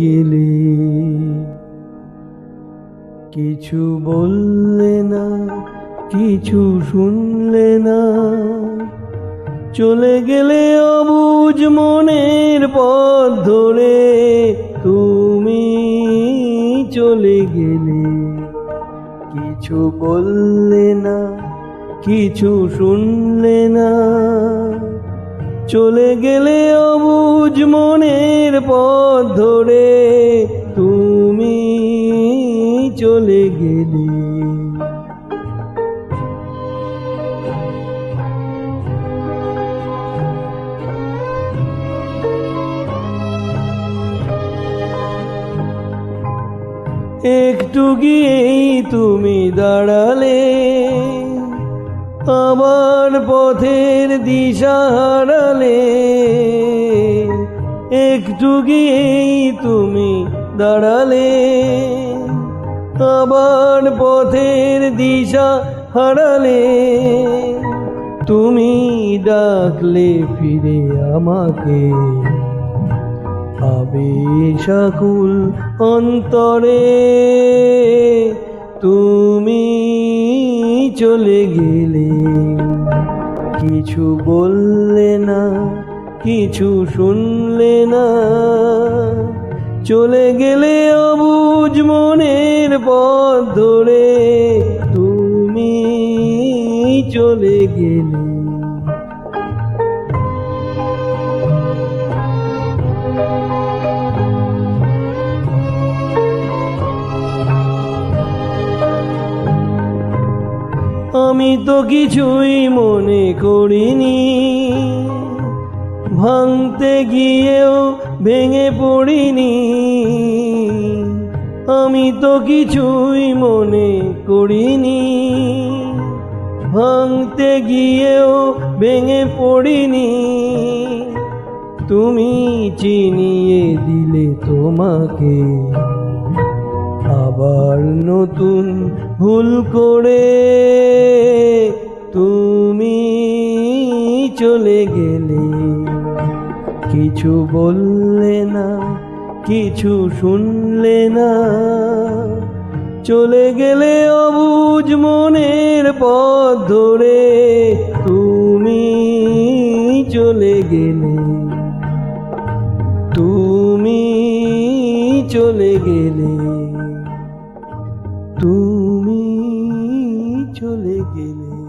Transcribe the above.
গেলে কিছু বললে না, কিছু শুনলে না। চলে গেলে অবুজ মনের পথ ধরে তুমি চলে গেলে কিছু বললে না, কিছু শুনলে না। চলে গেলে অবুজ মনের পথ ধরে তুমি চলে গেলে। একটু গিয়েই তুমি দাঁড়ালে আমার পথের দিশা হারালে। একটু গিয়েই তুমি দাঁড়ালে আমার পথের দিশা হারালে। তুমি ডাকলে ফিরে আমাকে আবেশাকুল অন্তরে। তুমি চলে গেলে, কিছু বললে না কিছু শুনলে না। চলে গেলে অবুজ মনের পথ ধরে। তুমি চলে গেলে। আমি তো কিছুই মনে করিনি। ভাঙতে গিয়েও ভেঙে পড়িনি। আমি তো কিছুই মনে করিনি। ভাঙতে গিয়েও ভেঙে পড়িনি। তুমি চিনিয়ে দিলে তোমাকে। আবার নতুন ভুল করে তুমি চলে গেলে। কিছু বললে না, কিছু শুনলে না। চলে গেলে অবুজ মনের পথ ধরে, তুমি চলে গেলে। তুমি চলে গেলে। তুমি চলে গেলে।